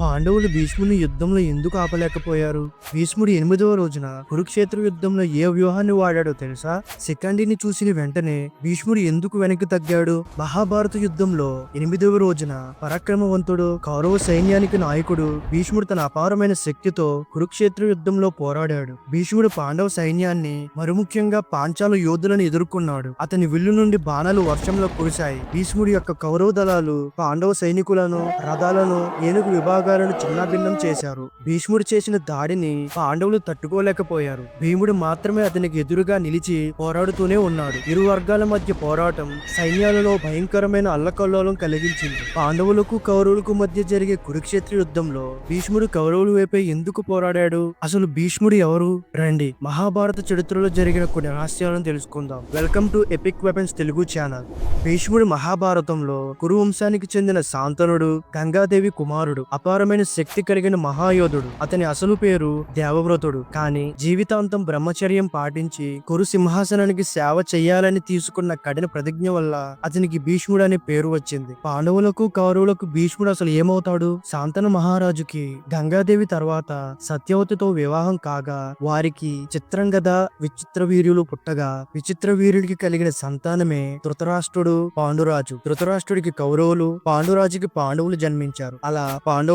పాండవులు భీష్ముని యుద్ధంలో ఎందుకు ఆపలేకపోయారు? భీష్ముడు ఎనిమిదవ రోజున కురుక్షేత్ర యుద్ధంలో ఏ వ్యూహాన్ని వాడాడో తెలుసా? శిఖండిని చూసిన వెంటనే భీష్ముడు ఎందుకు వెనక్కి తగ్గాడు? మహాభారత యుద్ధంలో ఎనిమిదవ రోజున పరాక్రమవంతుడు కౌరవ సైన్యానికి నాయకుడు భీష్ముడు తన అపారమైన శక్తితో కురుక్షేత్ర యుద్ధంలో పోరాడాడు. భీష్ముడు పాండవ సైన్యాన్ని మరుముఖ్యంగా పాంచాల యోధులను ఎదుర్కొన్నాడు. అతని విల్లు నుండి బాణాలు వర్షంలో కురిశాయి. భీష్ముడి యొక్క కౌరవ దళాలు పాండవ సైనికులను రథాలను ఏనుగు విభాగం విభాగాలను చిన్నాభిన్నం చేశారు. భీష్ముడు చేసిన దాడిని పాండవులు తట్టుకోలేకపోయారు. భీముడు మాత్రమే అతనికి ఎదురుగా నిలిచి పోరాడుతూనే ఉన్నాడు. ఇరు వర్గాల మధ్య పోరాటం సైన్యాలలో భయంకరమైన అల్లకల్లోలం కలిగించింది. పాండవులకు కౌరవులకు మధ్య జరిగే కురుక్షేత్ర యుద్ధంలో భీష్ముడు కౌరవుల వైపే ఎందుకు పోరాడాడు? అసలు భీష్ముడు ఎవరు? రండి మహాభారత చరిత్రలో జరిగిన కొన్ని రహస్యాలను తెలుసుకుందాం. Welcome to epic weapons Telugu channel. భీష్ముడు మహాభారతంలో కురు వంశానికి చెందిన శాంతనుడు గంగాదేవి కుమారుడు అపారమైన శక్తి కలిగిన మహాయోధుడు. అతని అసలు పేరు దేవవ్రతుడు. కానీ జీవితాంతం బ్రహ్మచర్యం పాటించి కురు సింహాసనానికి సేవ చేయాలని తీసుకున్న కఠిన ప్రతిజ్ఞ వల్ల అతనికి భీష్ముడు అనే పేరు వచ్చింది. పాండవులకు కౌరవులకు భీష్ముడు అసలు ఏమవుతాడు? శాంతన మహారాజుకి గంగాదేవి తర్వాత సత్యవతితో వివాహం కాగా వారికి చిత్రంగద విచిత్ర వీర్యులు పుట్టగా విచిత్ర వీరుడికి కలిగిన సంతానమే ధృతరాష్ట్రుడు పాండురాజు. ధృతరాష్ట్రుడికి కౌరవులు పాండురాజుకి పాండవులు జన్మించారు. అలా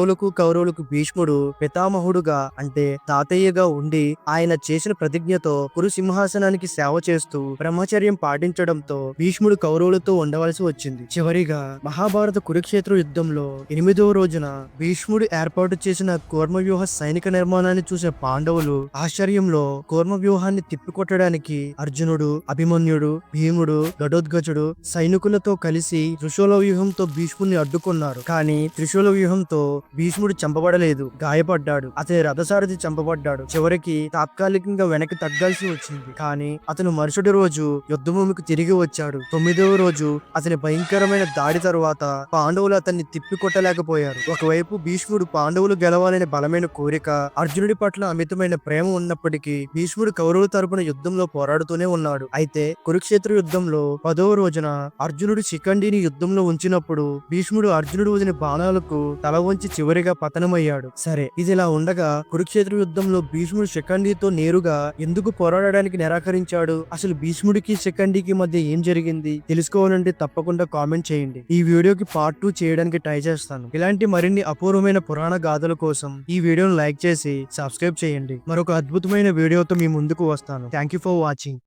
పాండవులకు కౌరవులకు భీష్ముడు పితామహుడుగా అంటే తాతయ్యగా ఉండి ఆయన చేసిన ప్రతిజ్ఞతో కురు సింహాసనానికి సేవ చేస్తూ బ్రహ్మచర్యం పాటించడంతో భీష్ముడు కౌరవులతో ఉండవలసి వచ్చింది. చివరిగా మహాభారత కురుక్షేత్ర యుద్ధంలో ఎనిమిదవ రోజున భీష్ముడు ఏర్పాటు చేసిన కూర్మ వ్యూహ సైనిక నిర్మాణాన్ని చూసే పాండవులు ఆశ్చర్యంలో కూర్మ వ్యూహాన్ని తిప్పికొట్టడానికి అర్జునుడు అభిమన్యుడు భీముడు గడోద్గజుడు సైనికులతో కలిసి త్రిశూల వ్యూహంతో భీష్ముడిని అడ్డుకున్నారు. కానీ త్రిశూల వ్యూహంతో భీష్ముడు చంపబడలేదు గాయపడ్డాడు. అతని రథసారథి చంపబడ్డాడు. చివరికి తాత్కాలికంగా వెనక్కి తగ్గాల్సి వచ్చింది. కానీ అతను మరుసటి రోజు యుద్ధభూమికి తిరిగి వచ్చాడు. తొమ్మిదవ రోజు అతని భయంకరమైన దాడి తరువాత పాండవులు అతన్ని తిప్పికొట్టలేకపోయారు. ఒకవైపు భీష్ముడు పాండవులు గెలవాలనే బలమైన కోరిక అర్జునుడి పట్ల అమితమైన ప్రేమ ఉన్నప్పటికీ భీష్ముడు కౌరవుల తరపున యుద్ధంలో పోరాడుతూనే ఉన్నాడు. అయితే కురుక్షేత్ర యుద్ధంలో పదవ రోజున అర్జునుడు శిఖండిని యుద్ధంలో ఉంచినప్పుడు భీష్ముడు అర్జునుడు వదిన బాణాలకు తల వంచి చివరిగా పతనమయ్యాడు. సరే ఇది ఇలా ఉండగా కురుక్షేత్ర యుద్ధంలో భీష్ముడు శిఖండితో నేరుగా ఎందుకు పోరాడడానికి నిరాకరించాడు? అసలు భీష్ముడికి శిఖండికి మధ్య ఏం జరిగింది? తెలుసుకోవాలంటే తప్పకుండా కామెంట్ చేయండి. ఈ వీడియోకి పార్ట్ టూ చేయడానికి ట్రై చేస్తాను. ఇలాంటి మరిన్ని అపూర్వమైన పురాణ గాథల కోసం ఈ వీడియోను లైక్ చేసి సబ్స్క్రైబ్ చేయండి. మరొక అద్భుతమైన వీడియోతో మీ ముందుకు వస్తాను. Thank you for watching